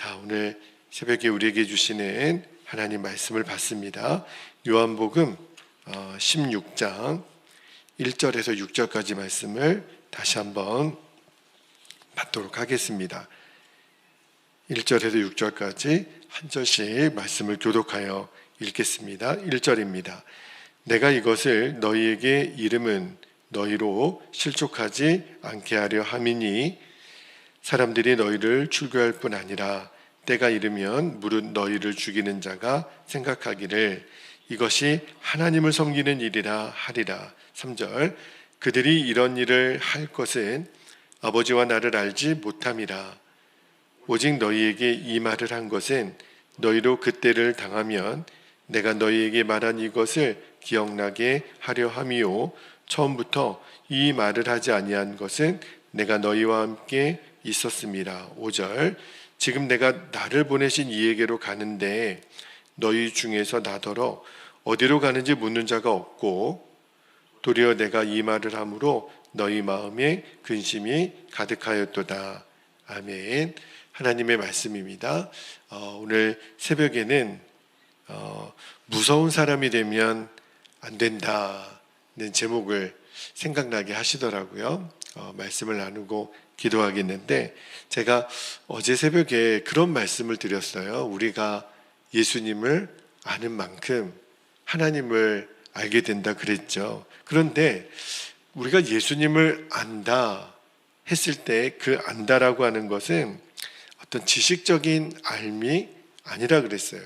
자, 오늘 새벽에 우리에게 주시는 하나님 말씀을 받습니다. 요한복음 어, 16장 1절에서 6절까지 말씀을 다시 한번 받도록 하겠습니다. 1절에서 6절까지 한 절씩 말씀을 교독하여 읽겠습니다. 1절입니다. 내가 이것을 너희에게 이름은 너희로 실족하지 않게 하려 함이니 사람들이 너희를 출교할 뿐 아니라 때가 이르면 무릇 너희를 죽이는 자가 생각하기를 이것이 하나님을 섬기는 일이라 하리라. 3절 그들이 이런 일을 할 것은 아버지와 나를 알지 못함이라. 오직 너희에게 이 말을 한 것은 너희로 그때를 당하면 내가 너희에게 말한 이것을 기억나게 하려 함이요 처음부터 이 말을 하지 아니한 것은 내가 너희와 함께 있었습니다. 5절 지금 내가 나를 보내신 이에게로 가는데 너희 중에서 나더러 어디로 가는지 묻는 자가 없고 도리어 내가 이 말을 함으로 너희 마음에 근심이 가득하였도다. 아멘. 하나님의 말씀입니다. 어, 오늘 새벽에는 어, 무서운 사람이 되면 안 된다는 제목을 생각나게 하시더라고요. 어, 말씀을 나누고 기도하겠는데 제가 어제 새벽에 그런 말씀을 드렸어요. 우리가 예수님을 아는 만큼 하나님을 알게 된다 그랬죠. 그런데 우리가 예수님을 안다 했을 때 그 안다라고 하는 것은 어떤 지식적인 알미 아니라 그랬어요.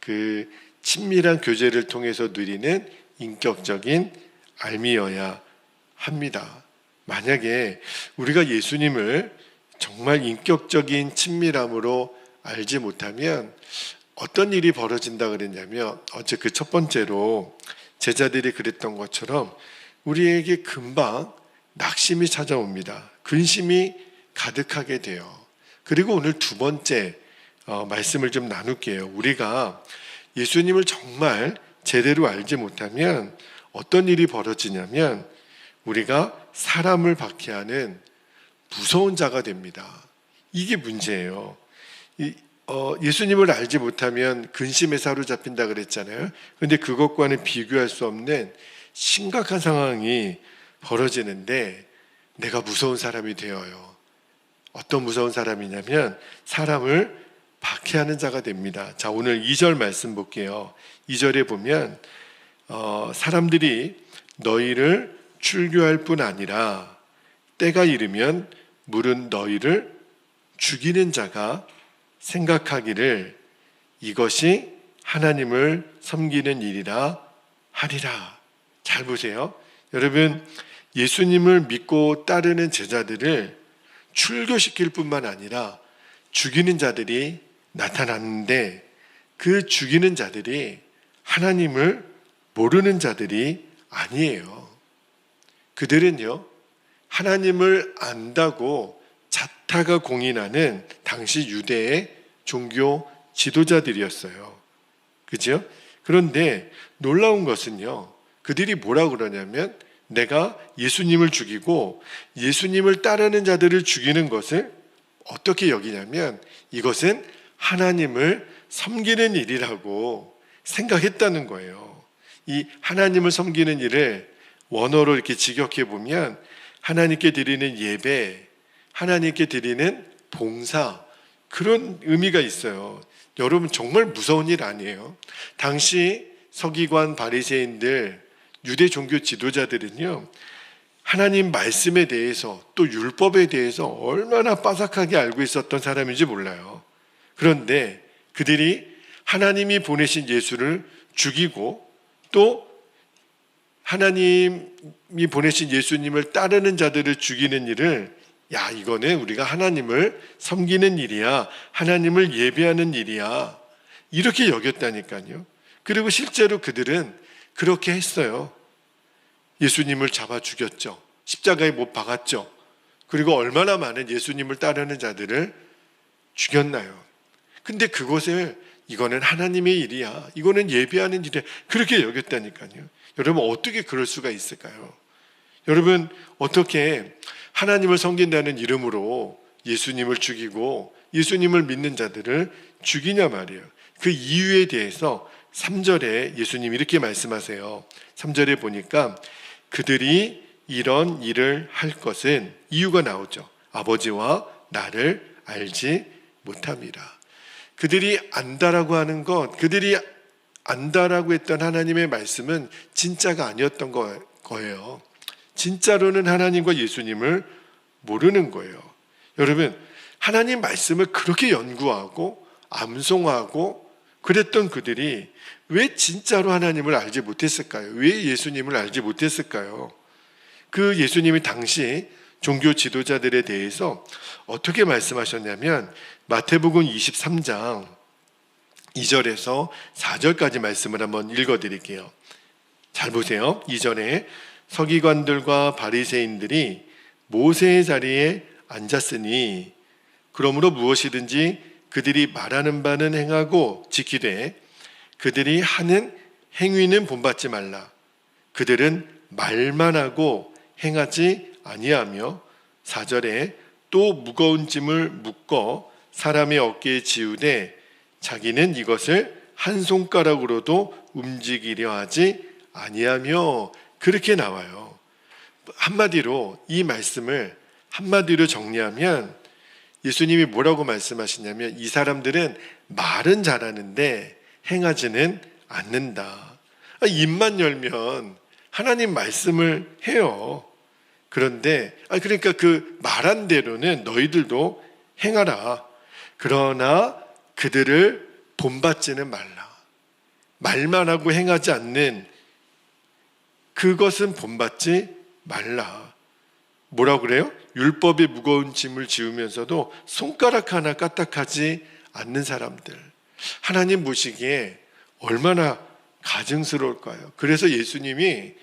그 친밀한 교제를 통해서 누리는 인격적인 알미여야 합니다. 만약에 우리가 예수님을 정말 인격적인 친밀함으로 알지 못하면 어떤 일이 벌어진다 그랬냐면 어제 그 첫 번째로 제자들이 그랬던 것처럼 우리에게 금방 낙심이 찾아옵니다. 근심이 가득하게 돼요. 그리고 오늘 두 번째 어, 말씀을 좀 나눌게요. 우리가 예수님을 정말 제대로 알지 못하면 어떤 일이 벌어지냐면 우리가 사람을 박해하는 무서운 자가 됩니다. 이게 문제예요. 이, 어, 예수님을 알지 못하면 근심에 사로잡힌다 그랬잖아요. 근데 그것과는 비교할 수 없는 심각한 상황이 벌어지는데 내가 무서운 사람이 되어요. 어떤 무서운 사람이냐면 사람을 박해하는 자가 됩니다. 자, 오늘 2절 말씀 볼게요. 2절에 보면 어, 사람들이 너희를 출교할 뿐 아니라 때가 이르면 물은 너희를 죽이는 자가 생각하기를 이것이 하나님을 섬기는 일이라 하리라. 잘 보세요. 여러분, 예수님을 믿고 따르는 제자들을 출교시킬 뿐만 아니라 죽이는 자들이 나타났는데 그 죽이는 자들이 하나님을 모르는 자들이 아니에요. 그들은요, 하나님을 안다고 자타가 공인하는 당시 유대의 종교 지도자들이었어요. 그죠? 그런데 놀라운 것은요, 그들이 뭐라 그러냐면 내가 예수님을 죽이고 예수님을 따르는 자들을 죽이는 것을 어떻게 여기냐면 이것은 하나님을 섬기는 일이라고 생각했다는 거예요. 이 하나님을 섬기는 일을 원어로 이렇게 직역해 보면 하나님께 드리는 예배, 하나님께 드리는 봉사 그런 의미가 있어요. 여러분 정말 무서운 일 아니에요. 당시 서기관 바리새인들 유대 종교 지도자들은요. 하나님 말씀에 대해서 또 율법에 대해서 얼마나 빠삭하게 알고 있었던 사람인지 몰라요. 그런데 그들이 하나님이 보내신 예수를 죽이고 또 하나님이 보내신 예수님을 따르는 자들을 죽이는 일을 야, 이거는 우리가 하나님을 섬기는 일이야. 하나님을 예배하는 일이야. 이렇게 여겼다니까요. 그리고 실제로 그들은 그렇게 했어요. 예수님을 잡아 죽였죠. 십자가에 못 박았죠. 그리고 얼마나 많은 예수님을 따르는 자들을 죽였나요? 근데 그것을 이거는 하나님의 일이야. 이거는 예배하는 일이야. 그렇게 여겼다니까요. 여러분 어떻게 그럴 수가 있을까요? 여러분 어떻게 하나님을 섬긴다는 이름으로 예수님을 죽이고 예수님을 믿는 자들을 죽이냐 말이에요. 그 이유에 대해서 3절에 예수님 이렇게 말씀하세요. 3절에 보니까 그들이 이런 일을 할 것은 이유가 나오죠. 아버지와 나를 알지 못함이라. 그들이 안다라고 하는 것, 그들이 안다라고 했던 하나님의 말씀은 진짜가 아니었던 거- 거예요. 진짜로는 하나님과 예수님을 모르는 거예요. 여러분, 하나님 말씀을 그렇게 연구하고 암송하고 그랬던 그들이 왜 진짜로 하나님을 알지 못했을까요? 왜 예수님을 알지 못했을까요? 그 예수님이 당시 종교 지도자들에 대해서 어떻게 말씀하셨냐면 마태복음 23장 2절에서 4절까지 말씀을 한번 읽어 드릴게요. 잘 보세요. 이전에 서기관들과 바리새인들이 모세의 자리에 앉았으니 그러므로 무엇이든지 그들이 말하는 바는 행하고 지키되 그들이 하는 행위는 본받지 말라. 그들은 말만 하고 행하지 아니하며 사절에 또 무거운 짐을 묶어 사람의 어깨에 지우되 자기는 이것을 한 손가락으로도 움직이려 하지 아니하며 그렇게 나와요. 한마디로 이 말씀을 한마디로 정리하면 예수님이 뭐라고 말씀하시냐면 이 사람들은 말은 잘하는데 행하지는 않는다. 아, 입만 열면 하나님 말씀을 해요. 그런데 아 그러니까 그 말한 대로는 너희들도 행하라. 그러나 그들을 본받지는 말라. 말만 하고 행하지 않는 그것은 본받지 말라. 뭐라고 그래요? 율법의 무거운 짐을 지우면서도 손가락 하나 까딱하지 않는 사람들. 하나님 보시기에 얼마나 가증스러울까요? 그래서 예수님이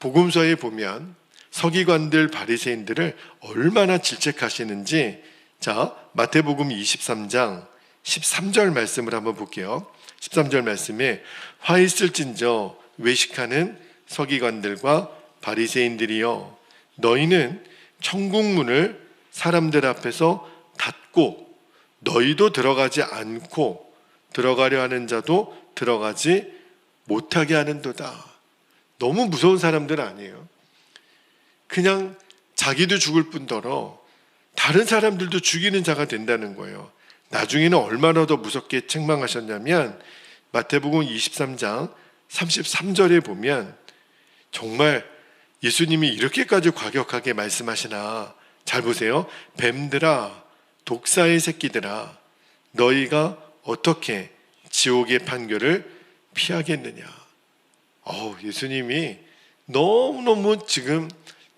복음서에 보면 서기관들 바리새인들을 얼마나 질책하시는지 자 마태복음 23장 13절 말씀을 한번 볼게요. 13절 말씀에 화 있을진저 외식하는 서기관들과 바리새인들이여 너희는 천국 문을 사람들 앞에서 닫고 너희도 들어가지 않고 들어가려 하는 자도 들어가지 못하게 하는도다. 너무 무서운 사람들 아니에요. 그냥 자기도 죽을 뿐더러 다른 사람들도 죽이는 자가 된다는 거예요. 나중에는 얼마나 더 무섭게 책망하셨냐면 마태복음 23장 33절에 보면 정말 예수님이 이렇게까지 과격하게 말씀하시나 잘 보세요. 뱀들아 독사의 새끼들아 너희가 어떻게 지옥의 판결을 피하겠느냐. 어 예수님이 너무너무 지금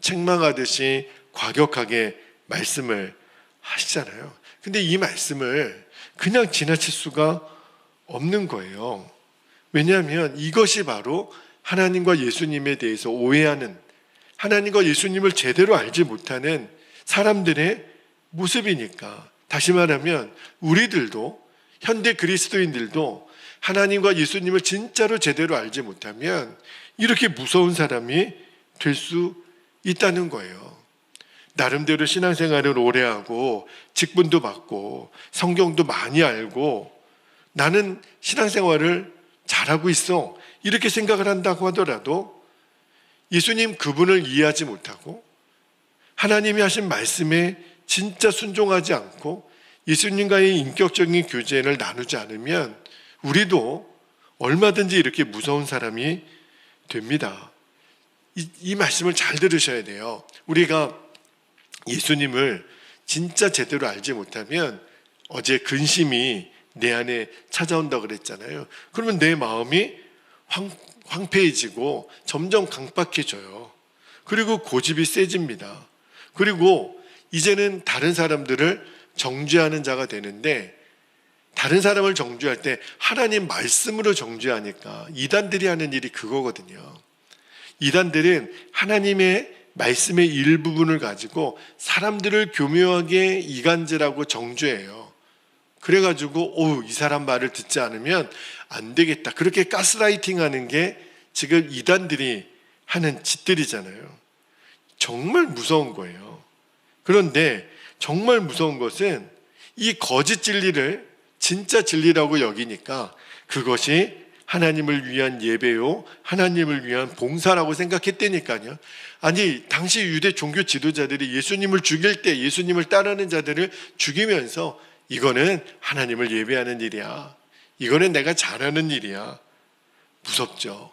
책망하듯이 과격하게 말씀을 하시잖아요. 근데 이 말씀을 그냥 지나칠 수가 없는 거예요. 왜냐하면 이것이 바로 하나님과 예수님에 대해서 오해하는 하나님과 예수님을 제대로 알지 못하는 사람들의 모습이니까. 다시 말하면 우리들도 현대 그리스도인들도 하나님과 예수님을 진짜로 제대로 알지 못하면 이렇게 무서운 사람이 될 수 있다는 거예요. 나름대로 신앙생활을 오래 하고 직분도 받고 성경도 많이 알고 나는 신앙생활을 잘하고 있어. 이렇게 생각을 한다고 하더라도 예수님 그분을 이해하지 못하고 하나님이 하신 말씀에 진짜 순종하지 않고 예수님과의 인격적인 교제를 나누지 않으면 우리도 얼마든지 이렇게 무서운 사람이 됩니다. 이, 이 말씀을 잘 들으셔야 돼요. 우리가 예수님을 진짜 제대로 알지 못하면 어제 근심이 내 안에 찾아온다 그랬잖아요. 그러면 내 마음이 황, 황폐해지고 점점 강박해져요. 그리고 고집이 세집니다. 그리고 이제는 다른 사람들을 정죄하는 자가 되는데 다른 사람을 정죄할 때 하나님 말씀으로 정죄하니까 이단들이 하는 일이 그거거든요. 이단들은 하나님의 말씀의 일부분을 가지고 사람들을 교묘하게 이간질하고 정죄해요. 그래가지고 오이 사람 말을 듣지 않으면 안 되겠다. 그렇게 가스라이팅 하는 게 지금 이단들이 하는 짓들이잖아요. 정말 무서운 거예요. 그런데 정말 무서운 것은 이 거짓 진리를 진짜 진리라고 여기니까 그것이 하나님을 위한 예배요, 하나님을 위한 봉사라고 생각했다니까요. 아니, 당시 유대 종교 지도자들이 예수님을 죽일 때 예수님을 따르는 자들을 죽이면서 이거는 하나님을 예배하는 일이야. 이거는 내가 잘하는 일이야. 무섭죠.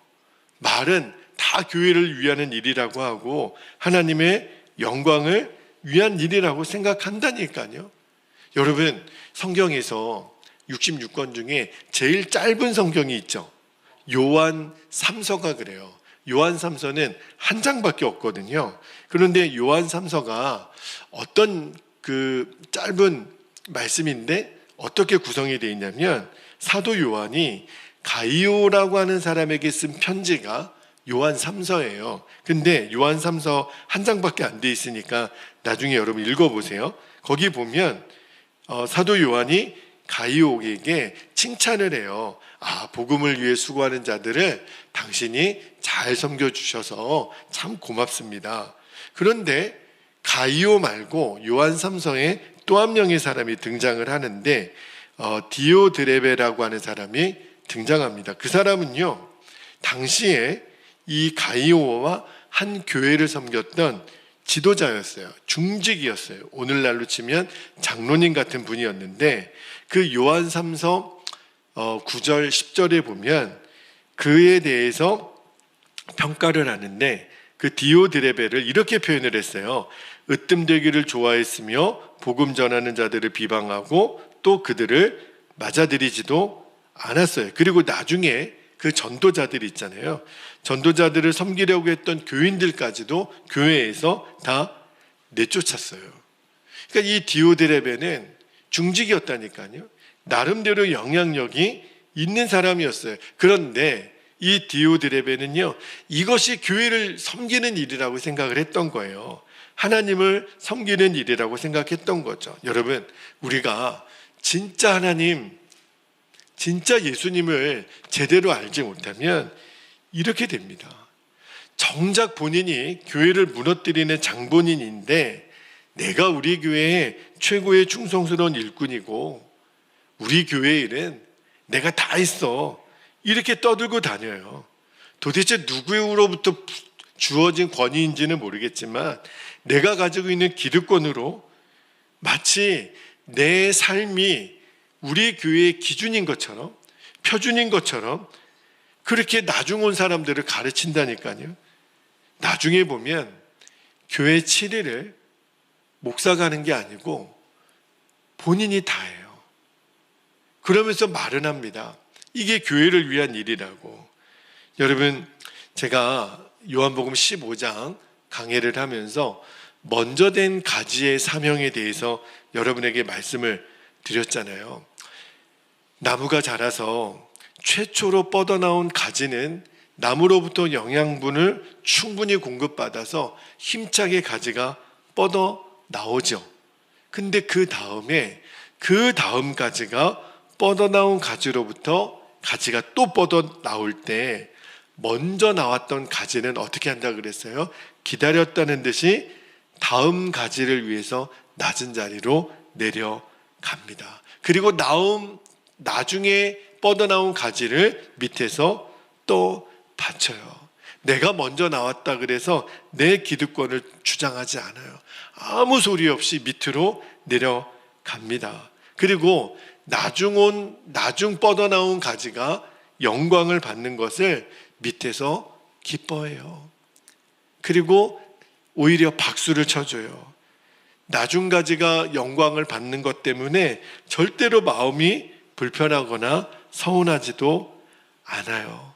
말은 다 교회를 위하는 일이라고 하고 하나님의 영광을 위한 일이라고 생각한다니까요. 여러분, 성경에서 66권 중에 제일 짧은 성경이 있죠. 요한 3서가 그래요. 요한 3서는 한 장밖에 없거든요. 그런데 요한 3서가 어떤 그 짧은 말씀인데 어떻게 구성이 되어 있냐면 사도 요한이 가이오라고 하는 사람에게 쓴 편지가 요한 3서예요. 근데 요한 3서 한 장밖에 안 돼 있으니까 나중에 여러분 읽어보세요. 거기 보면 어, 사도 요한이 가이오에게 칭찬을 해요. 아, 복음을 위해 수고하는 자들을 당신이 잘 섬겨주셔서 참 고맙습니다. 그런데 가이오 말고 요한 3서에 또 한 명의 사람이 등장을 하는데 어, 디오드레베라고 하는 사람이 등장합니다. 그 사람은요, 당시에 이 가이오와 한 교회를 섬겼던 지도자였어요. 중직이었어요. 오늘날로 치면 장로님 같은 분이었는데 그 요한 3서 9절 10절에 보면 그에 대해서 평가를 하는데 그 디오드레베를 이렇게 표현을 했어요. 으뜸되기를 좋아했으며 복음 전하는 자들을 비방하고 또 그들을 맞아들이지도 않았어요. 그리고 나중에 그 전도자들 있잖아요. 전도자들을 섬기려고 했던 교인들까지도 교회에서 다 내쫓았어요. 그러니까 이 디오드레베는 중직이었다니까요. 나름대로 영향력이 있는 사람이었어요. 그런데 이 디오드레베는요, 이것이 교회를 섬기는 일이라고 생각을 했던 거예요. 하나님을 섬기는 일이라고 생각했던 거죠. 여러분, 우리가 진짜 하나님, 진짜 예수님을 제대로 알지 못하면 이렇게 됩니다. 정작 본인이 교회를 무너뜨리는 장본인인데 내가 우리 교회의 최고의 충성스러운 일꾼이고 우리 교회 일은 내가 다 했어. 이렇게 떠들고 다녀요. 도대체 누구로부터 주어진 권위인지는 모르겠지만 내가 가지고 있는 기득권으로 마치 내 삶이 우리 교회의 기준인 것처럼 표준인 것처럼 그렇게 나중 온 사람들을 가르친다니까요. 나중에 보면 교회 7일을 목사가 하는 게 아니고 본인이 다 해요. 그러면서 말은 합니다. 이게 교회를 위한 일이라고. 여러분, 제가 요한복음 15장 강해를 하면서 먼저 된 가지의 사명에 대해서 여러분에게 말씀을 드렸잖아요. 나무가 자라서 최초로 뻗어나온 가지는 나무로부터 영양분을 충분히 공급받아서 힘차게 가지가 뻗어 나오죠. 근데 그 다음에 그 다음 가지가 뻗어나온 가지로부터 가지가 또 뻗어 나올 때 먼저 나왔던 가지는 어떻게 한다 그랬어요? 기다렸다는 듯이 다음 가지를 위해서 낮은 자리로 내려갑니다. 그리고 나음 나중에 뻗어나온 가지를 밑에서 또 받쳐요. 내가 먼저 나왔다 그래서 내 기득권을 주장하지 않아요. 아무 소리 없이 밑으로 내려갑니다. 그리고 나중 온, 나중 뻗어나온 가지가 영광을 받는 것을 밑에서 기뻐해요. 그리고 오히려 박수를 쳐줘요. 나중 가지가 영광을 받는 것 때문에 절대로 마음이 불편하거나 서운하지도 않아요.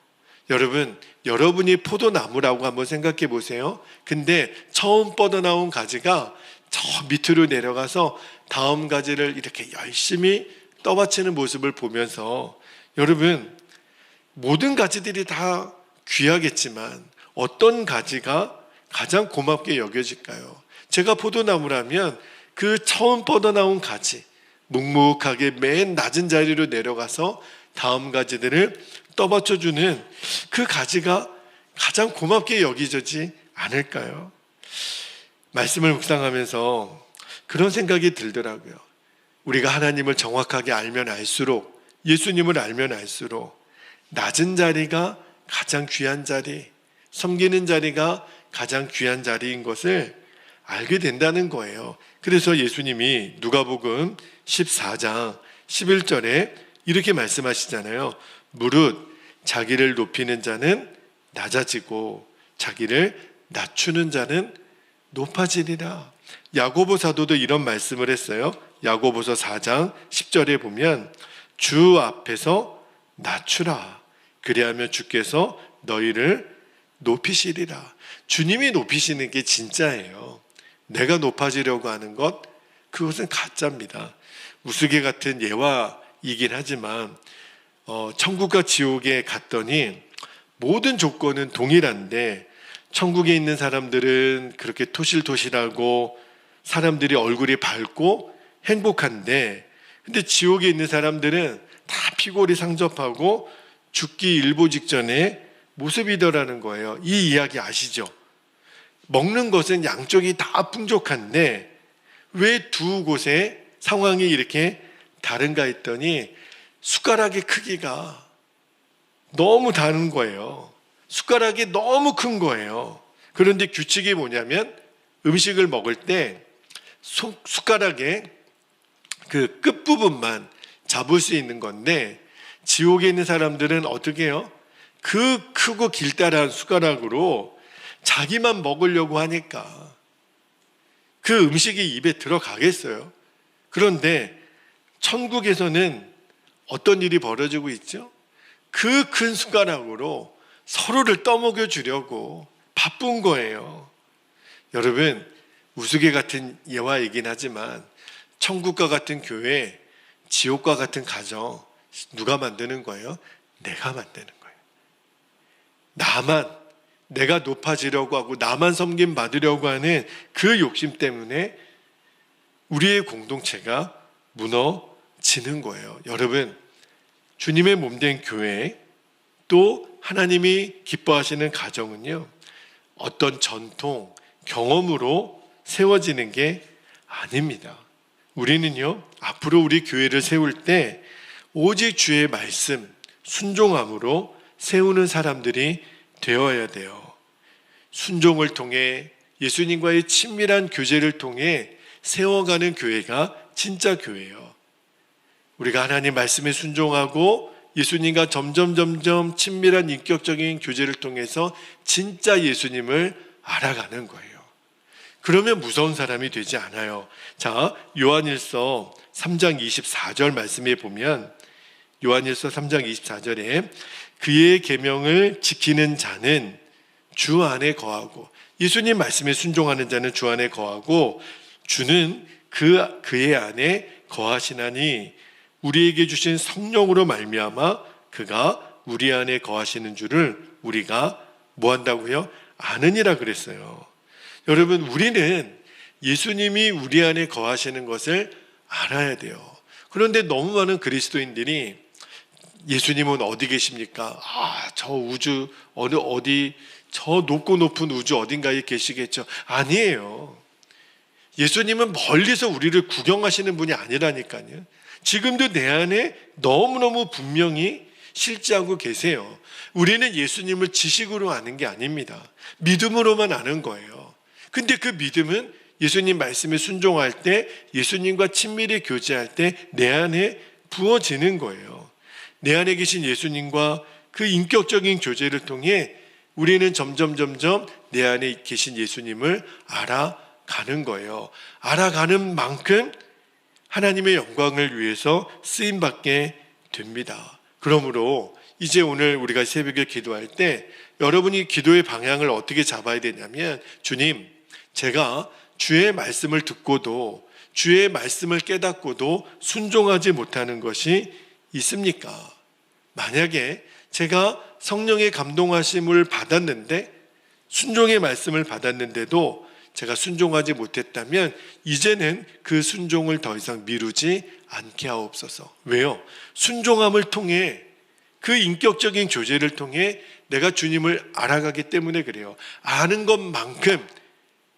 여러분, 여러분이 포도나무라고 한번 생각해 보세요. 근데 처음 뻗어나온 가지가 저 밑으로 내려가서 다음 가지를 이렇게 열심히 떠받치는 모습을 보면서 여러분, 모든 가지들이 다 귀하겠지만 어떤 가지가 가장 고맙게 여겨질까요? 제가 포도나무라면 그 처음 뻗어나온 가지, 묵묵하게 맨 낮은 자리로 내려가서 다음 가지들을 떠받쳐주는 그 가지가 가장 고맙게 여기지지 않을까요? 말씀을 묵상하면서 그런 생각이 들더라고요. 우리가 하나님을 정확하게 알면 알수록 예수님을 알면 알수록 낮은 자리가 가장 귀한 자리, 섬기는 자리가 가장 귀한 자리인 것을 알게 된다는 거예요. 그래서 예수님이 누가복음 14장 11절에 이렇게 말씀하시잖아요. 무릇 자기를 높이는 자는 낮아지고 자기를 낮추는 자는 높아지리라. 야고보 사도도 이런 말씀을 했어요. 야고보서 4장 10절에 보면 주 앞에서 낮추라. 그리하면 주께서 너희를 높이시리라. 주님이 높이시는 게 진짜예요. 내가 높아지려고 하는 것, 그것은 가짜입니다. 우스개 같은 예화이긴 하지만, 어, 천국과 지옥에 갔더니 모든 조건은 동일한데, 천국에 있는 사람들은 그렇게 토실토실하고 사람들이 얼굴이 밝고 행복한데, 근데 지옥에 있는 사람들은 다 피골이 상접하고 죽기 일보 직전에 모습이더라는 거예요. 이 이야기 아시죠? 먹는 것은 양쪽이 다 풍족한데 왜 두 곳의 상황이 이렇게 다른가 했더니 숟가락의 크기가 너무 다른 거예요. 숟가락이 너무 큰 거예요. 그런데 규칙이 뭐냐면 음식을 먹을 때 숟가락의 그 끝부분만 잡을 수 있는 건데 지옥에 있는 사람들은 어떻게 해요? 그 크고 길다란 숟가락으로 자기만 먹으려고 하니까 그 음식이 입에 들어가겠어요. 그런데 천국에서는 어떤 일이 벌어지고 있죠? 그큰 숟가락으로 서로를 떠먹여 주려고 바쁜 거예요. 여러분, 우스개 같은 예화이긴 하지만 천국과 같은 교회, 지옥과 같은 가정 누가 만드는 거예요? 내가 만드는 거예요. 나만 내가 높아지려고 하고 나만 섬김 받으려고 하는 그 욕심 때문에 우리의 공동체가 무너 지는 거예요. 여러분, 주님의 몸된 교회 또 하나님이 기뻐하시는 가정은요. 어떤 전통, 경험으로 세워지는 게 아닙니다. 우리는요, 앞으로 우리 교회를 세울 때 오직 주의 말씀, 순종함으로 세우는 사람들이 되어야 돼요. 순종을 통해 예수님과의 친밀한 교제를 통해 세워가는 교회가 진짜 교회예요. 우리가 하나님 말씀에 순종하고 예수님과 점점 점점 친밀한 인격적인 교제를 통해서 진짜 예수님을 알아가는 거예요. 그러면 무서운 사람이 되지 않아요. 자, 요한일서 3장 24절 말씀에 보면 요한일서 3장 24절에 그의 계명을 지키는 자는 주 안에 거하고 예수님 말씀에 순종하는 자는 주 안에 거하고 주는 그 그의 안에 거하시나니 우리에게 주신 성령으로 말미암아 그가 우리 안에 거하시는 줄을 우리가 뭐 한다고요? 아느니라 그랬어요. 여러분 우리는 예수님이 우리 안에 거하시는 것을 알아야 돼요. 그런데 너무 많은 그리스도인들이 예수님은 어디 계십니까? 아, 저 우주 어느 어디 저 높고 높은 우주 어딘가에 계시겠죠. 아니에요. 예수님은 멀리서 우리를 구경하시는 분이 아니라니까요. 지금도 내 안에 너무너무 분명히 실제하고 계세요. 우리는 예수님을 지식으로 아는 게 아닙니다. 믿음으로만 아는 거예요. 근데 그 믿음은 예수님 말씀에 순종할 때, 예수님과 친밀히 교제할 때 내 안에 부어지는 거예요. 내 안에 계신 예수님과 그 인격적인 교제를 통해 우리는 점점 점점 내 안에 계신 예수님을 알아가는 거예요. 알아가는 만큼 하나님의 영광을 위해서 쓰임 받게 됩니다. 그러므로 이제 오늘 우리가 새벽에 기도할 때 여러분이 기도의 방향을 어떻게 잡아야 되냐면 주님, 제가 주의 말씀을 듣고도 주의 말씀을 깨닫고도 순종하지 못하는 것이 있습니까? 만약에 제가 성령의 감동하심을 받았는데 순종의 말씀을 받았는데도 제가 순종하지 못했다면 이제는 그 순종을 더 이상 미루지 않게 하옵소서. 왜요? 순종함을 통해 그 인격적인 교제를 통해 내가 주님을 알아가기 때문에 그래요. 아는 것만큼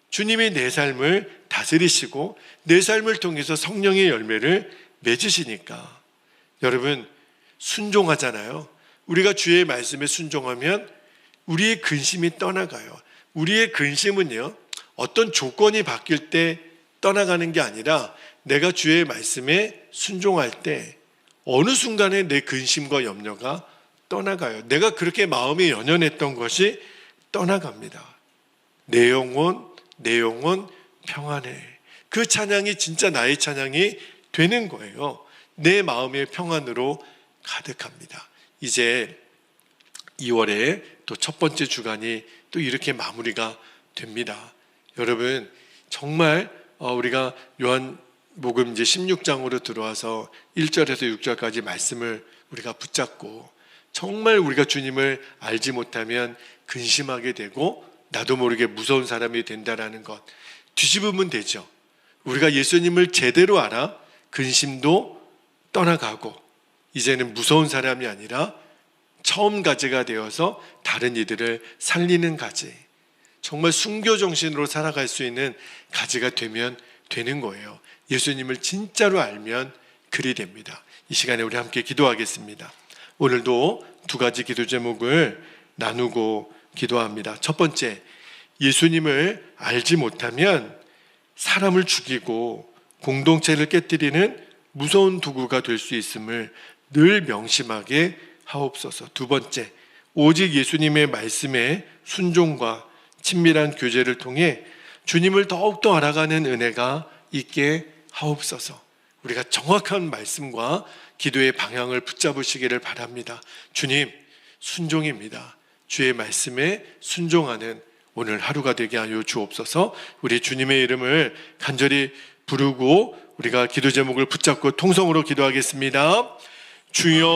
주님이 내 삶을 다스리시고 내 삶을 통해서 성령의 열매를 맺으시니까 여러분 순종하잖아요. 우리가 주의 말씀에 순종하면 우리의 근심이 떠나가요. 우리의 근심은요, 어떤 조건이 바뀔 때 떠나가는 게 아니라 내가 주의 말씀에 순종할 때 어느 순간에 내 근심과 염려가 떠나가요. 내가 그렇게 마음이 연연했던 것이 떠나갑니다. 내 영혼, 내 영혼 평안해. 그 찬양이 진짜 나의 찬양이 되는 거예요. 내 마음의 평안으로 가득합니다. 이제 2월에 또 첫 번째 주간이 또 이렇게 마무리가 됩니다. 여러분 정말 어, 우리가 요한복음 이제 16장으로 들어와서 1절에서 6절까지 말씀을 우리가 붙잡고 정말 우리가 주님을 알지 못하면 근심하게 되고 나도 모르게 무서운 사람이 된다라는 것 뒤집으면 되죠. 우리가 예수님을 제대로 알아 근심도 떠나가고 이제는 무서운 사람이 아니라 처음 가지가 되어서 다른 이들을 살리는 가지. 정말 순교 정신으로 살아갈 수 있는 가지가 되면 되는 거예요. 예수님을 진짜로 알면 그리 됩니다. 이 시간에 우리 함께 기도하겠습니다. 오늘도 두 가지 기도 제목을 나누고 기도합니다. 첫 번째, 예수님을 알지 못하면 사람을 죽이고 공동체를 깨뜨리는 무서운 도구가 될 수 있음을 늘 명심하게 하옵소서. 두 번째, 오직 예수님의 말씀에 순종과 친밀한 교제를 통해 주님을 더욱더 알아가는 은혜가 있게 하옵소서. 우리가 정확한 말씀과 기도의 방향을 붙잡으시기를 바랍니다. 주님, 순종입니다. 주의 말씀에 순종하는 오늘 하루가 되게 하여 주옵소서. 우리 주님의 이름을 간절히 부르고 우리가 기도 제목을 붙잡고 통성으로 기도하겠습니다. 주여